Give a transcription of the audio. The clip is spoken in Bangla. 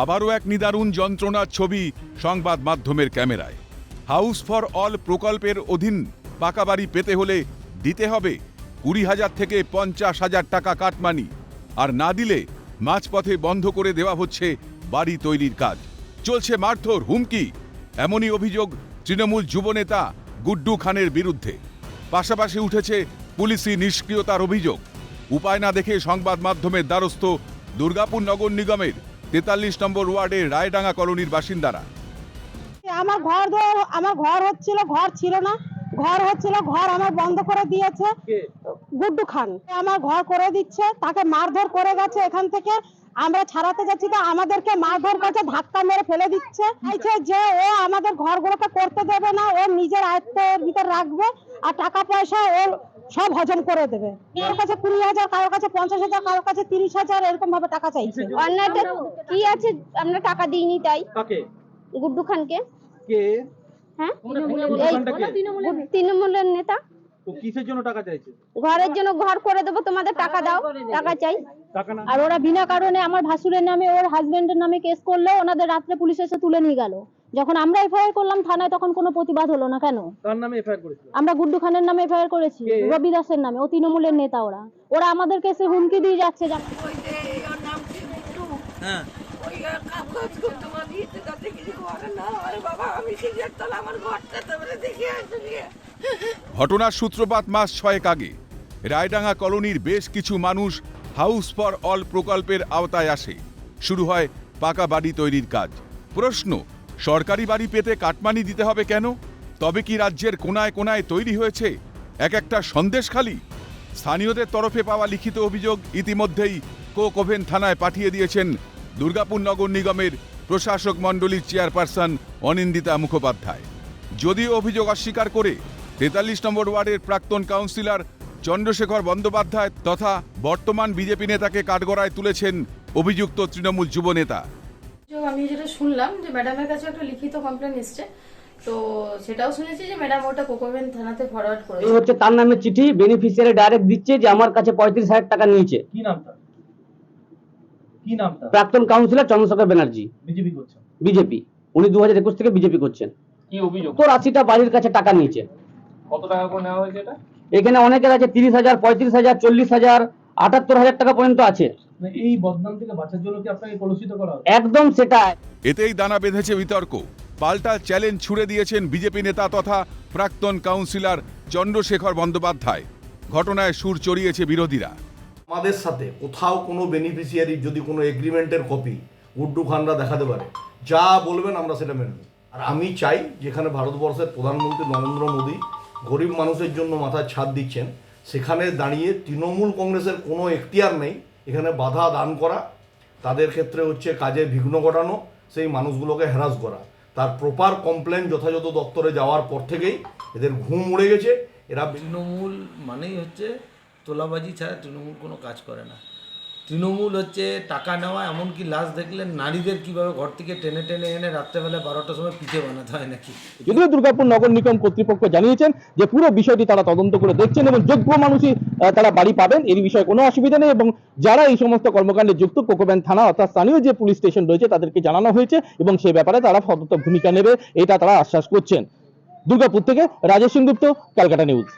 আবারও এক নিদারুণ যন্ত্রণার ছবি সংবাদ মাধ্যমের ক্যামেরায়। হাউস ফর অল প্রকল্পের অধীন পাকা বাড়ি পেতে হলে দিতে হবে কুড়ি হাজার থেকে পঞ্চাশ হাজার টাকা কাটমানি। আর না দিলে মাঝপথে বন্ধ করে দেওয়া হচ্ছে বাড়ি তৈরির কাজ। চলছে মারধর, হুমকি। এমনই অভিযোগ তৃণমূল যুবনেতা গুড্ডু খানের বিরুদ্ধে। পাশাপাশি উঠেছে পুলিশি নিষ্ক্রিয়তার অভিযোগ। উপায় না দেখে সংবাদ মাধ্যমের দ্বারস্থ দুর্গাপুর নগর নিগমের তেতাল্লিশ নম্বর ওয়ার্ডের রায়ডাঙ্গা কলোনির বাসিন্দারা। আমার ঘর আমার ঘর হচ্ছিল ঘর ছিল না। ঘর হচ্ছিল ঘর আমার বন্ধ করে দিয়েছে। গুড্ডু খান। আমার ঘর করে দিচ্ছে তাকে মারধর করে গেছে এখান থেকে। আমরা ছাড়াতে যাচ্ছি তো আমাদেরকে মারধর করছে ধাক্কা মেরে ফেলে দিচ্ছে। চাইছে যে ও আমাদের ঘরগুলোকে করতে দেবে না ও নিজের আয়ত্তের ভিতর রাখবে আর টাকা পয়সা ও সব হজম করে দেবে। কারোর কাছে কুড়ি হাজার কারোর কাছে পঞ্চাশ হাজার কারোর কাছে তিরিশ হাজার এরকম ভাবে টাকা চাইছে। অন্যায়টা কি আছে? আমরা টাকা দিইনি তাই। গুড্ডু খানকে। কে? হ্যাঁ? তৃণমূলের নেতা? তো কিসের জন্য টাকা চাইছে? ঘরের জন্য ঘর করে দেবো তোমাদের টাকা দাও টাকা চাই। আর ওরা বিনা কারণে আমার ভাসুরের নামে ওর হাজবেন্ডের নামে কেস করল ওনাদের রাত্রে পুলিশ এসে তুলে নিয়ে গেল। যখন আমরা এফআইআর করলাম থানায় তখন কোনো প্রতিবাদ হলো না কেন? তার নামে এফআইআর করেছিল? আমরা গুড্ডু খানের নামে এফআইআর করেছি? রবি দাসের নামে ও তৃণমূলের নেতা ওরা। ওরা আমাদেরকে এসে হুমকি দিয়ে যাচ্ছে জানো? হ্যাঁ। ঘটনার সূত্রপাত মাস ছয়েক আগে। রায়ডাঙ্গা কলোনির বেশ কিছু মানুষ হাউস ফর অল প্রকল্পের আওতায় আসে। শুরু হয় পাকা বাড়ি তৈরির কাজ। প্রশ্ন, সরকারি বাড়ি পেতে কাটমানি দিতে হবে কেন? তবে কি রাজ্যের কোনায় কোনায় তৈরি হয়েছে? এক একটা সন্দেশখালি স্থানীয়দের তরফে পাওয়া লিখিত অভিযোগ ইতিমধ্যেই কোক ওভেন থানায় পাঠিয়ে দিয়েছেন দুর্গাপুর নগর নিগমের প্রশাসক মণ্ডলীর চেয়ারপারসন অনিন্দিতা মুখোপাধ্যায়। যদিও অভিযোগ অস্বীকার করে তেতাল্লিশ নম্বর ওয়ার্ডের প্রাক্তন কাউন্সিলর চন্দ্রশেখর বন্দ্যোপাধ্যায় তথা বর্তমান বিজেপি নেতাকে কাঠগড়ায় তুলেছেন অভিযুক্ত তৃণমূল যুব নেতা। আমি যেটা শুনলাম যে ম্যাডামের কাছে একটা লিখিত কমপ্লেন এসছে। তো সেটাও শুনেছি যে ম্যাডাম ওটা কোকোভেন থানাতে ফরওয়ার্ড এই করেছে হচ্ছে তার নামে চিঠি বেনিফিশিয়ারি ডাইরেক্ট দিচ্ছে যে আমার কাছে পঁয়ত্রিশ হাজার টাকা নিয়েছে। কি নাম তার? কি নাম প্রাক্তন কাউন্সিলর চন্দ্রশেখর ব্যানার্জি। বিজেপি উনি দু হাজার একুশ থেকে বিজেপি করছেন। কি অভিযোগ? তোর আশিটা বাড়ির কাছে টাকা নিয়েছে। কত টাকা করে নেওয়া হয়েছে এটা? এখানে অনেকের আছে তিরিশ হাজার পঁয়ত্রিশ হাজার চল্লিশ হাজার আটাত্তর হাজার টাকা পর্যন্ত আছে। মানে এই বদনাম থেকে বাঁচার জন্য কি আপনাকে কলুষিত করা একদম সেটা এতেই দানা বেঁধেছে বিতর্ক। পাল্টা চ্যালেঞ্জ ছুড়ে দিয়েছেন বিজেপি নেতা তথা প্রাক্তন কাউন্সিলর চন্দ্রশেখর বন্দ্যোপাধ্যায়। ঘটনায় সুর চড়িয়েছে বিরোধীরা। আমাদের সাথে কোথাও কোনো বেনিফিশিয়ারি যদি কোনো এগ্রিমেন্টের কপি গুড্ডু খানরা দেখাতে পারে, যা বলবেন আমরা সেটা মেনে নেব। আর আমি চাই যেখানে ভারতবর্ষের প্রধানমন্ত্রী নরেন্দ্র মোদী গরিব মানুষের জন্য মাথায় ছাদ দিচ্ছেন, সেখানে দাঁড়িয়ে তৃণমূল কংগ্রেসের কোনো এখতিয়ার নেই, এখানে বাধা দান করা, তাদের ক্ষেত্রে হচ্ছে কাজে বিঘ্ন ঘটানো, সেই মানুষগুলোকে হ্যারাস করা। তার প্রপার কমপ্লেন যথাযথ দপ্তরে যাওয়ার পর থেকেই এদের ঘুম উড়ে গেছে, এরা তৃণমূল মানেই হচ্ছে তোলাবাজি ছাড়া তৃণমূল কোনো কাজ করে না। তৃণমূল হচ্ছে টাকা নেওয়া, এমনকি লাশ দেখলে নারীদের কীভাবে ঘর থেকে টেনে টেনে এনে রাত্রেবেলা বারোটার সময় পিঠে বানাতে হয় নাকি? যদিও দুর্গাপুর নগর নিগম কর্তৃপক্ষ জানিয়েছেন যে পুরো বিষয়টি তারা তদন্ত করে দেখছেন এবং যোগ্য মানুষই তারা বাড়ি পাবেন, এর বিষয়ে কোনো অসুবিধা নেই এবং যারা এই সমস্ত কর্মকাণ্ডে যুক্ত কোকোব্যান থানা অর্থাৎ স্থানীয় যে পুলিশ স্টেশন রয়েছে তাদেরকে জানানো হয়েছে এবং সে ব্যাপারে তারা সতত ভূমিকা নেবে, এটা তারা আশ্বাস করছেন। দুর্গাপুর থেকে রাজেশ সেনগুপ্ত, ক্যালকাটা নিউজ।